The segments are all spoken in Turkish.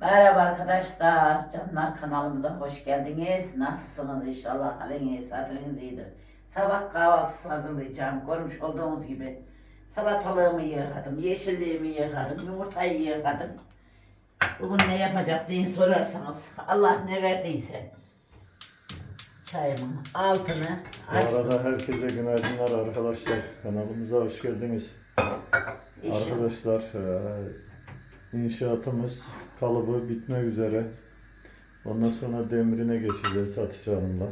Merhaba arkadaşlar, canlar kanalımıza hoş geldiniz. Nasılsınız inşallah haliniz, hatırınız iyidir. Sabah kahvaltısı hazırlayacağım. Görmüş olduğunuz gibi salatalığımı yıkadım, yeşilliğimi yıkadım, yumurtayı yıkadım. Bugün ne yapacak diye sorarsanız Allah ne verdiyse çayımın altını Bu açtım. arada herkese günaydınlar arkadaşlar. Kanalımıza hoş geldiniz. İnşallah. Arkadaşlar eee, inşaatımız kalıbı bitmek üzere. Ondan sonra demirine geçeceğiz Hatice Hanım'la.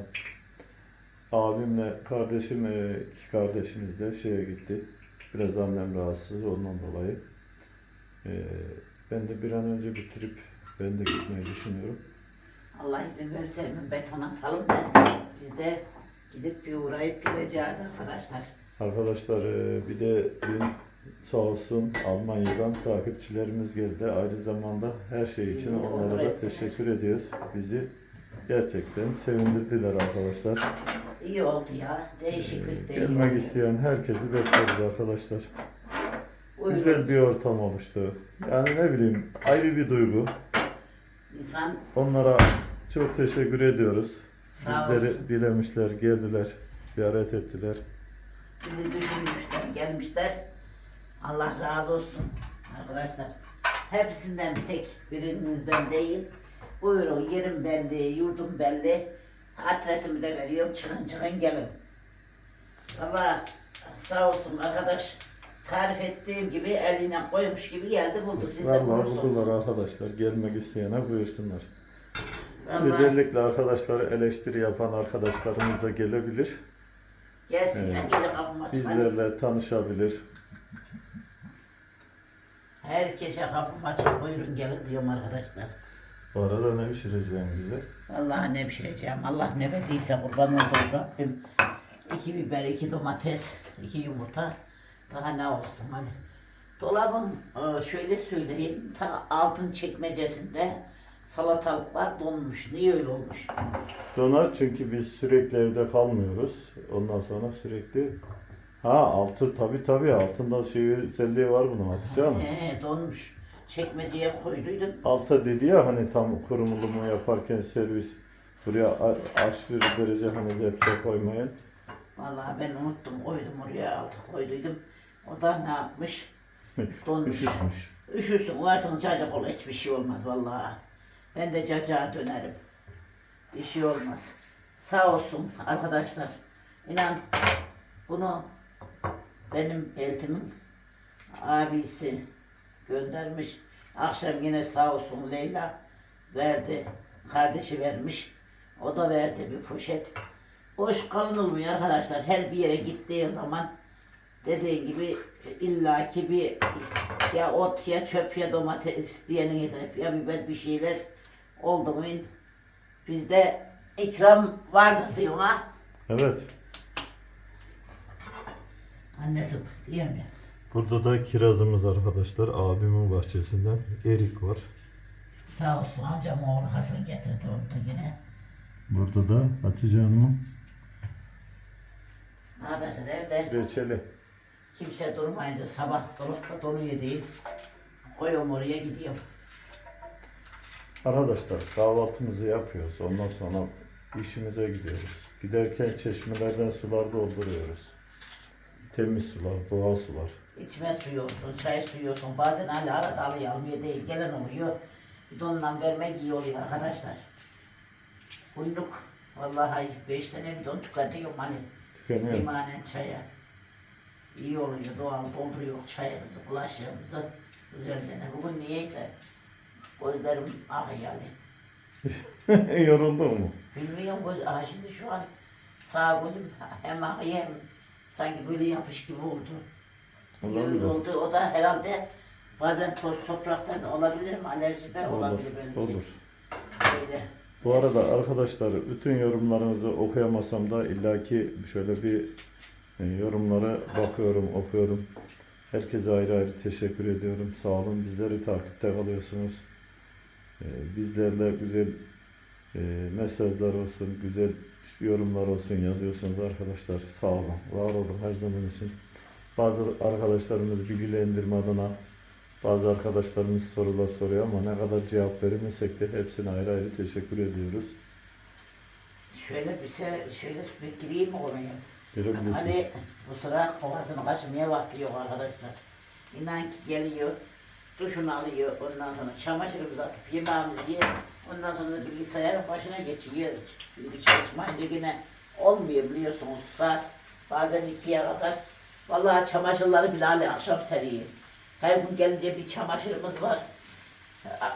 Abimle kardeşim, eee, iki kardeşimiz de şeye gitti. Biraz annem rahatsız ondan dolayı. Eee, ben de bir an önce bitirip ben de gitmeyi düşünüyorum. Allah izin verirse bir beton atalım da biz de gidip bir uğrayıp geleceğiz arkadaşlar. Arkadaşlar e, bir de dün sağ olsun Almanya'dan takipçilerimiz geldi. Aynı zamanda her şey için onlara da teşekkür ediyoruz. Bizi gerçekten sevindirdiler arkadaşlar. İyi oldu ya. Değişiklik de iyi Gelmek isteyen herkesi bekleriz arkadaşlar. Uygun. Güzel bir ortam oluştu. Yani ne bileyim ayrı bir duygu. İnsan Onlara çok teşekkür ediyoruz. sağ Bizleri olsun. dilemişler, geldiler, ziyaret ettiler. Bizi düşünmüşler, gelmişler. Allah razı olsun arkadaşlar. Hepsinden tek birinizden değil. Buyurun yerim belli, yurdum belli. Adresimi de veriyorum. Çıkın çıkın gelin. Allah sağ olsun arkadaş. Tarif ettiğim gibi eline koymuş gibi geldi buldu. Siz de Vallahi bulursunuz. buldular arkadaşlar. Gelmek isteyene buyursunlar. Vallahi Özellikle arkadaşları eleştiri yapan arkadaşlarımız da gelebilir. gelsin Evet. herkese kapım açık. Hadi. Bizlerle tanışabilir. Herkese kapım açık. Buyurun gelin diyorum arkadaşlar. Bu arada ne pişireceğim bize? Vallahi ne pişireceğim. Allah ne verdiyse kurban olduğum Rabbim. İki biber, iki domates, iki yumurta. Daha ne olsun hani. Dolabın e, şöyle söyleyeyim. Ta altın çekmecesinde salatalıklar donmuş. Niye öyle olmuş? Donar çünkü biz sürekli evde kalmıyoruz. Ondan sonra sürekli Ha altı tabi tabi altında şey özelliği var bunun Hatice Hanım. He, donmuş. Çekmeceye koyduydum. Alta dedi ya hani tam kurumulumu yaparken servis buraya a- aşırı derece hani zepse koymayın. Vallahi ben unuttum. Koydum oraya aldım. Koyduydum. O da ne yapmış? Donmuş. Üşütmüş. Üşürsün, varsın cacık ol, hiçbir şey olmaz vallahi. Ben de cacığa dönerim. Bir şey olmaz. Sağ olsun arkadaşlar. İnan bunu benim eltimin abisi göndermiş. Akşam yine sağ olsun Leyla verdi. Kardeşi vermiş. O da verdi bir poşet. Boş kalınılmıyor arkadaşlar. Her bir yere gittiğin zaman dediğin gibi illaki bir ya ot ya çöp ya domates diyeniniz hep ya biber bir şeyler oldu mu bizde ikram vardır diyor ha. Evet. Annesi ya. Burada da kirazımız arkadaşlar. Abimin bahçesinden erik var. Sağ olsun amcam oğlu Hasan getirdi onu da yine. Burada da Hatice Hanım'ın Arkadaşlar evde reçeli. kimse durmayınca sabah dolapta donu yediğim koyuyorum oraya gidiyorum. Arkadaşlar kahvaltımızı yapıyoruz. Ondan sonra işimize gidiyoruz. Giderken çeşmelerden sular dolduruyoruz. Temiz sular, doğal sular. İçme suyu olsun, çay suyu olsun. Bazen hala arada alıyor, almıyor değil. Gelen oluyor. Bir de ondan vermek iyi oluyor arkadaşlar. Günlük vallahi beş tane bidon tüketiyorum hani Tükeniyor. limanen çaya. İyi oluyor, doğal dolduruyor çayımızı, bulaşığımızı. Güzelce. Bugün niyeyse gözlerim ah geldi. Yoruldu mu? Bilmiyorum göz, aha şimdi şu an sağ gözüm hem ah hem sanki böyle yapış gibi oldu. Öyle Olabilir. oldu. O da herhalde bazen toz topraktan olabilir mi? Alerji de Olur. olabilir belki. Olur. Böyle. Bu arada arkadaşlar bütün yorumlarınızı okuyamasam da illaki şöyle bir e, yorumlara bakıyorum, okuyorum. Herkese ayrı ayrı teşekkür ediyorum. Sağ olun. Bizleri takipte kalıyorsunuz. E, Bizlerle güzel e, mesajlar olsun, güzel yorumlar olsun yazıyorsunuz arkadaşlar. Sağ olun. Var olun her zaman için. Bazı arkadaşlarımız bilgilendirme adına Bazı arkadaşlarımız sorular soruyor ama ne kadar cevap veremesek de hepsine ayrı ayrı teşekkür ediyoruz. Şöyle bir şey, şöyle bir gireyim mi konuya? Görebilirsiniz. Ali bu sıra kafasını kaşımaya vakti yok arkadaşlar. İnan ki geliyor, duşunu alıyor, ondan sonra çamaşırımızı atıp yemeğimizi yiyor. Ondan sonra da bilgisayarın başına geçiyor. Çünkü çalışmayınca yine olmuyor biliyorsunuz saat bazen ikiye kadar. Vallahi çamaşırları bile Ali akşam seriyor. Her gün gelince bir çamaşırımız var.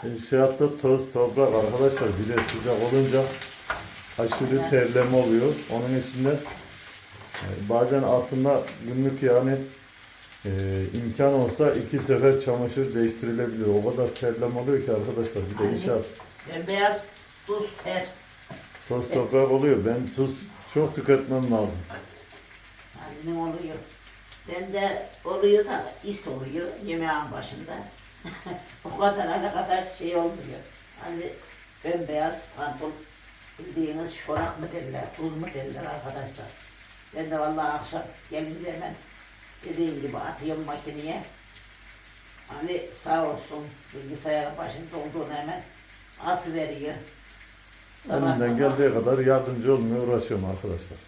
İnşaatta toz, toprak arkadaşlar bir de sıcak olunca aşırı terleme oluyor. Onun için de e, bazen aslında günlük yani e, imkan olsa iki sefer çamaşır değiştirilebilir. O kadar terleme oluyor ki arkadaşlar bir de Aynen. İnşaat Bembeyaz tuz ter. toz toprak oluyor. Ben tuz çok tüketmem lazım. Annem oluyor. Ben de oluyor da is oluyor yemeğin başında. o kadar ne kadar şey olmuyor. Hani bembeyaz pantol bildiğiniz şorak mı derler, tuz mu derler arkadaşlar. Ben de vallahi akşam gelince hemen dediğim gibi atıyorum makineye. Ali sağ olsun bilgisayarın başında olduğunu hemen as veriyor. Elimden geldiği kadar yardımcı olmaya uğraşıyorum arkadaşlar.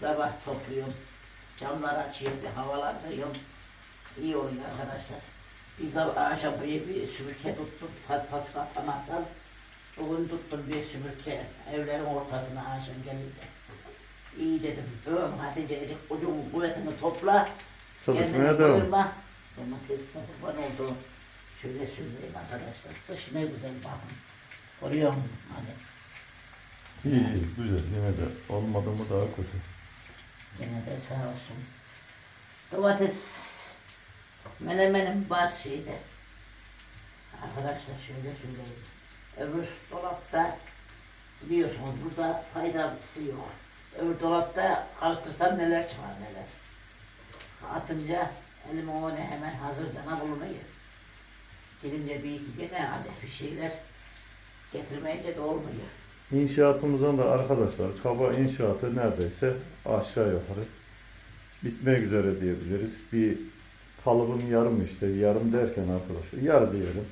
Sabah topluyorum. Camları açıyorum, bir havalandırıyorum. İyi oluyor arkadaşlar. Biz de akşam buraya bir sümürke tuttuk. Pat pat patlamazsam. Bugün tuttum bir sümürke evlerin ortasına akşam gelince. İyi dedim. Öm Hatice'cik ucun kuvvetini topla. Çalışmaya kendini devam. koyma. Domatesine kurban oldu. Şöyle söyleyeyim arkadaşlar. Dış ne güzel bakın. Görüyor musun? Hadi. İyi iyi güzel yine de olmadı mı daha kötü. Gene de sağ olsun. Domates menemenim var şeyde. Arkadaşlar şöyle söyleyeyim. Öbür dolapta biliyorsunuz burada faydası yok. Öbür dolapta karıştırsam neler çıkar neler. Atınca elime o ne hemen hazırcana bulunuyor. Gidince bir iki gene hadi bir şeyler getirmeyince de olmuyor. İnşaatımızdan da arkadaşlar kaba inşaatı neredeyse aşağı yukarı bitmek üzere diyebiliriz. Bir kalıbın yarım işte yarım derken arkadaşlar yarı diyelim.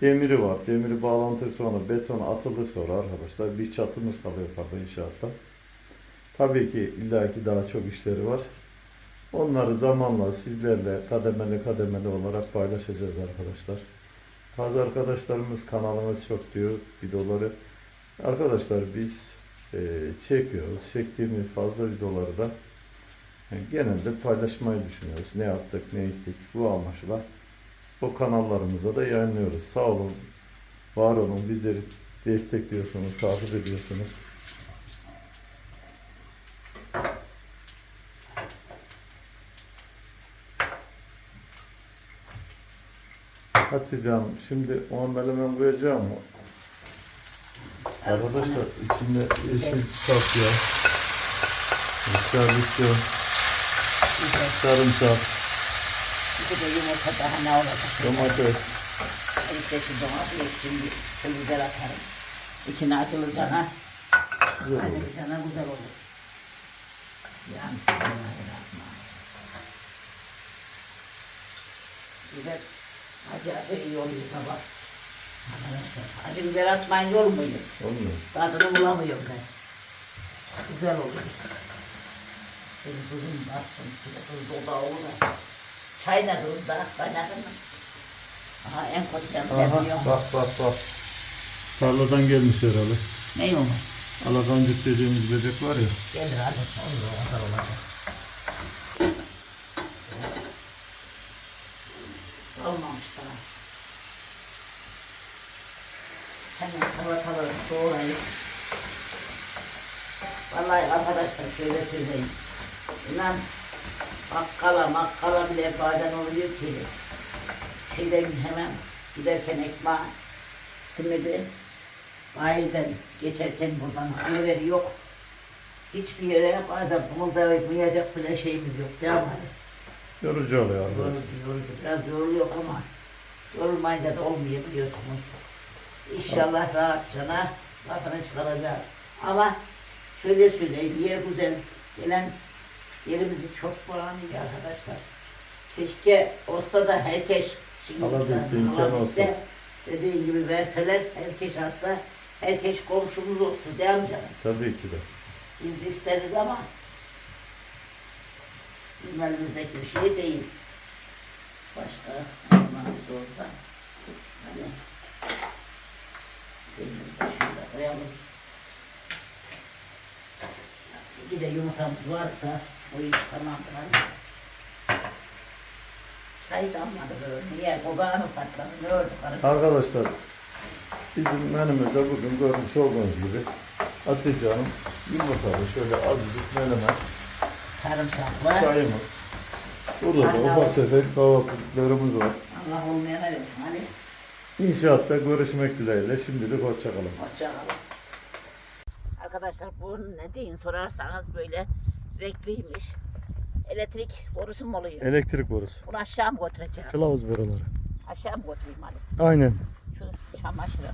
Demiri var. Demiri bağlantı sonra beton atıldı sonra arkadaşlar bir çatımız kalıyor kaba inşaatta. Tabii ki illaki daha çok işleri var. Onları zamanla sizlerle kademeli kademeli olarak paylaşacağız arkadaşlar. Bazı arkadaşlarımız kanalımız çok diyor videoları Arkadaşlar biz e, çekiyoruz. Çektiğimiz fazla videoları da e, genelde paylaşmayı düşünüyoruz. Ne yaptık, ne ettik bu amaçla o kanallarımıza da yayınlıyoruz. Sağ olun, var olun, bizleri destekliyorsunuz, takip ediyorsunuz. Hatice Hanım, şimdi on menemen koyacağım mı? Arkadaşlar içinde yeşil kapya, sarımsak, sarımsak, Bir de yumurta daha ne olacak? domates, İşte şu domatesi şimdi güzel atarım. İçine atılacak ha. güzel Hadi olur. bir tane güzel olur. Bismillahirrahmanirrahim. Güzel. Acı acı iyi oluyor sabah. Arkadaşlar acı biber atmayınca olmuyor. Olmuyor. Tadını bulamıyorum ben. Güzel oluyor. Benim tuzum bassın. Şöyle tuz dolu olur. Çay ne durumda? Kaynadın mı? Aha en Aha geliyor. bak bak bak. Tarladan gelmiş herhalde. Ne olur? Alakancık dediğimiz bebek var ya. Gelir hadi. Olur o kadar olacak. Olmamış daha. Hemen salataları doğrayıp Vallahi arkadaşlar şöyle söyleyeyim. İnan bakkala makkala bile bazen oluyor ki şeyden hemen giderken ekmeği simidi Bayiden geçerken buradan haber yok. Hiçbir yere bazen kımıldayamayacak bile şeyimiz yok. Devam hadi. Yorucu oluyor. Yorucu, yorucu. Biraz yoruluyor ama yorulmayınca da olmuyor biliyorsunuz. İnşallah rahatçana lafını çıkaracağız. Ama şöyle söyleyeyim, yer güzel. Gelen yerimizi çok beğeniyor arkadaşlar. Keşke olsa da herkes Şimdi Alabilse. Dediğin gibi verseler herkes alsa herkes komşumuz olsun değil mi canım? Tabii ki de. Biz isteriz ama bizim elimizdeki bir şey değil. Başka Allah'ımız olsa hani elimizi şöyle koyalım. İki de yumurtamız varsa o iş tamamdır. Hani. Çay damladı böyle. Niye? Kobanı patladı. Ne ördü karı? Arkadaşlar bizim menümüzde bugün görmüş olduğunuz gibi Hatice Hanım yumurtalı şöyle azıcık menemen, Sarımsaklı. çayımız. Burada da ufak tefek kahvaltılıklarımız var. Allah olmayana versin. Hani İnşaatta görüşmek dileğiyle şimdilik hoşçakalın. Hoşçakalın. Arkadaşlar bu ne deyin sorarsanız böyle renkliymiş. Elektrik borusu mu oluyor? Elektrik borusu. Bunu aşağı mı götüreceğim? Kılavuz boruları. Aşağı mı götüreyim hadi? Aynen. Şu çamaşırı.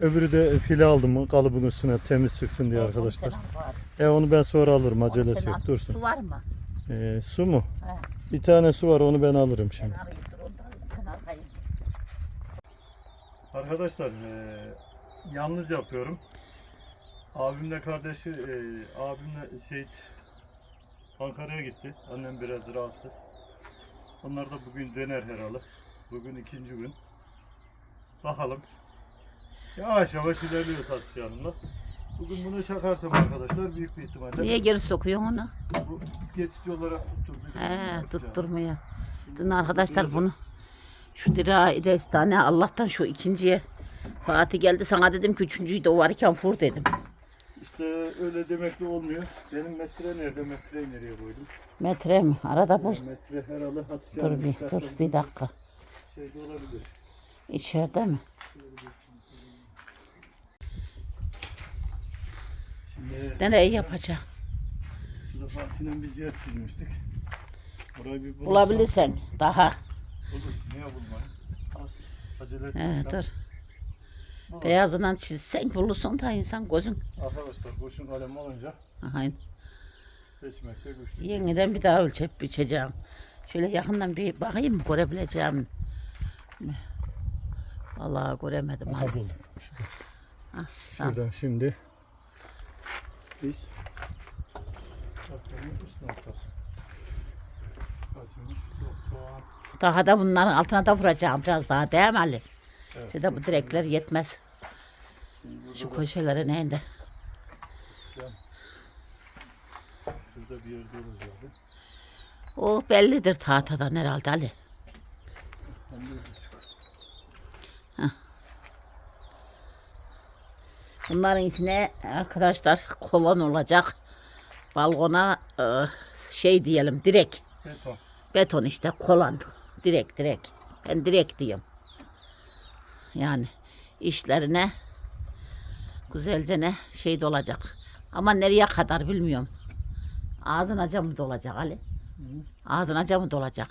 Öbürü de file aldım mı kalıbın üstüne temiz çıksın diye arkadaşlar. E onu ben sonra alırım acelesi yok dursun. Su var mı? E, su mu? He. Bir tane su var onu ben alırım şimdi. Arkadaşlar e, yalnız yapıyorum. Abimle kardeşi, e, abimle Seyit Ankara'ya gitti. Annem biraz rahatsız. Onlar da bugün döner herhalde. Bugün ikinci gün. Bakalım. Yavaş yavaş ilerliyor satış yanında. Bugün bunu çakarsam arkadaşlar büyük bir ihtimalle Niye geri sokuyorsun onu? bu geçici olarak tutturdu. He tutturmaya. Dün arkadaşlar bunu şu dirağı de tane Allah'tan şu ikinciye Fatih geldi sana dedim ki üçüncüyü de o varken vur dedim. İşte öyle demekle olmuyor. Benim metre nerede? Metreyi nereye koydum? Metre mi? Arada bul. Metre herhalde Hatice Dur bir dur bir dakika. Şeyde olabilir. İçeride mi? Şimdi Nereye yapacağım? şurada Fatih'le biz yer çizmiştik. Orayı bir bulursam- Bulabilirsen daha. Olur. Niye bulmayın? Az acele He, etmezsem. dur. Bulur. Beyazından çizsen bulursun da insan gözün. Arkadaşlar kurşun kalem olunca Aha, seçmekte güçlük. yeniden bir daha ölçüp biçeceğim. Şöyle yakından bir bakayım mı görebileceğim mi? Vallahi göremedim. Aha buldum. Ah, tamam. Şuradan şimdi üst noktası. Noktası. Daha da bunların altına da vuracağım biraz daha değil mi Ali? Evet. Size bu direkler yetmez. Şu köşelere neyinde? şurada bir yerde olacaktı. O bellidir tahtadan herhalde Ali. Hem de Bunların içine arkadaşlar kovan olacak. Balkona e, şey diyelim direk. beton. Beton işte kolan. Direk direk. Ben direk diyeyim. Yani işlerine güzelce ne şey de olacak. Ama nereye kadar bilmiyorum. Ağzınaca mı dolacak Ali? Ağzınaca mı dolacak?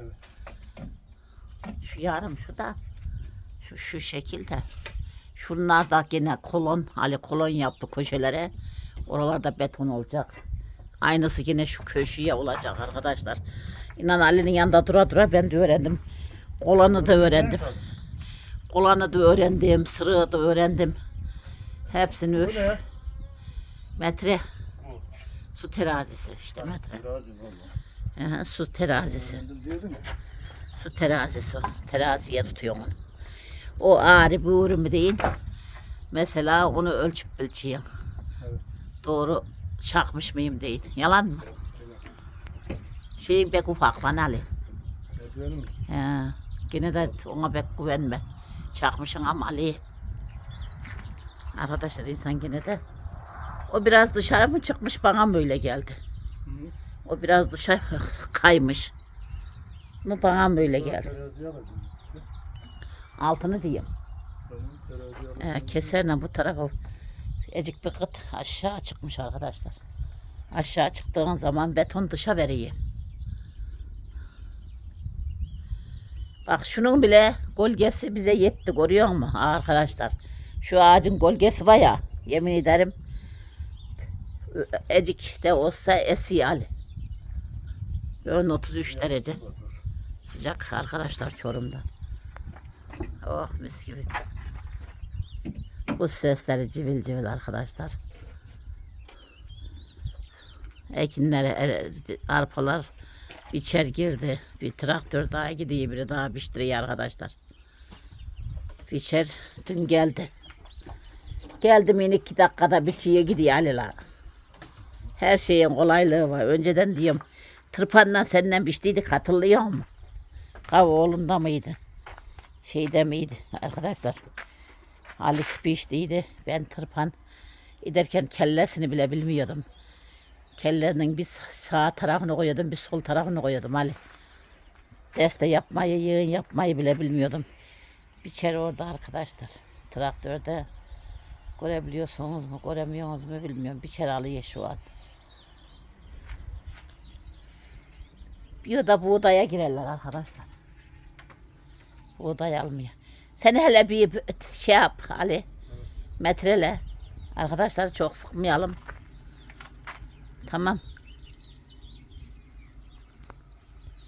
Evet. Şu yarım şu da şu, şu şekilde. Şunlar da gene kolon, Ali kolon yaptı köşelere. Oralarda beton olacak. Aynısı yine şu köşeye olacak arkadaşlar. İnan Ali'nin yanında dura dura ben de öğrendim. Kolanı da öğrendim. Kolanı da öğrendim, sırığı da öğrendim. Hepsini öf. Metre. Su terazisi işte metre. Aha, su terazisi. Su terazisi. Teraziye tutuyor onu. O ağrı bu ürünü değil. Mesela onu ölçüp bilçeyim. Evet. Doğru çakmış mıyım değil. Yalan mı? Şeyin pek ufak lan Ali. He, gene de ona pek güvenme. Çakmışın ama Ali. Arkadaşlar insan gene de o biraz dışarı mı çıkmış bana mı öyle geldi. O biraz dışarı kaymış. Mı bana mı öyle geldi. Altını diyeyim. Ee, keserle bu tarafa ecik bir kıt aşağı çıkmış arkadaşlar. Aşağı çıktığın zaman beton dışa veriyor. Bak şunun bile gölgesi bize yetti görüyor musun arkadaşlar? Şu ağacın gölgesi var ya yemin ederim ecik de olsa esiyor Ali. Ön 33 derece. Sıcak arkadaşlar Çorum'da. Oh mis gibi. Bu sesleri civil civil arkadaşlar. Ekinlere e, arpalar biçer girdi. Bir traktör daha gidiyor biri daha biçtiriyor arkadaşlar. Biçer dün geldi. Geldim yine iki dakikada biçiyor gidiyor Alila. Her şeyin kolaylığı var. Önceden diyorum tırpanla senden biçtiydik hatırlıyor musun? Kav oğlunda mıydı? Şeyde miydi arkadaşlar? Ali biçtiydi. Ben tırpan giderken kellesini bile bilmiyordum. Kellenin bir sağ tarafını koyuyordum, bir sol tarafını koyuyordum Ali. Deste yapmayı, yığın yapmayı bile bilmiyordum. Biçer orada arkadaşlar. Traktörde görebiliyorsunuz mu, göremiyorsunuz mu bilmiyorum. Biçer alıyor şu an. Bir da buğdaya girerler arkadaşlar. Buğday almıyor. Sen hele bir şey yap Ali. Metrele. Arkadaşlar çok sıkmayalım. Tamam.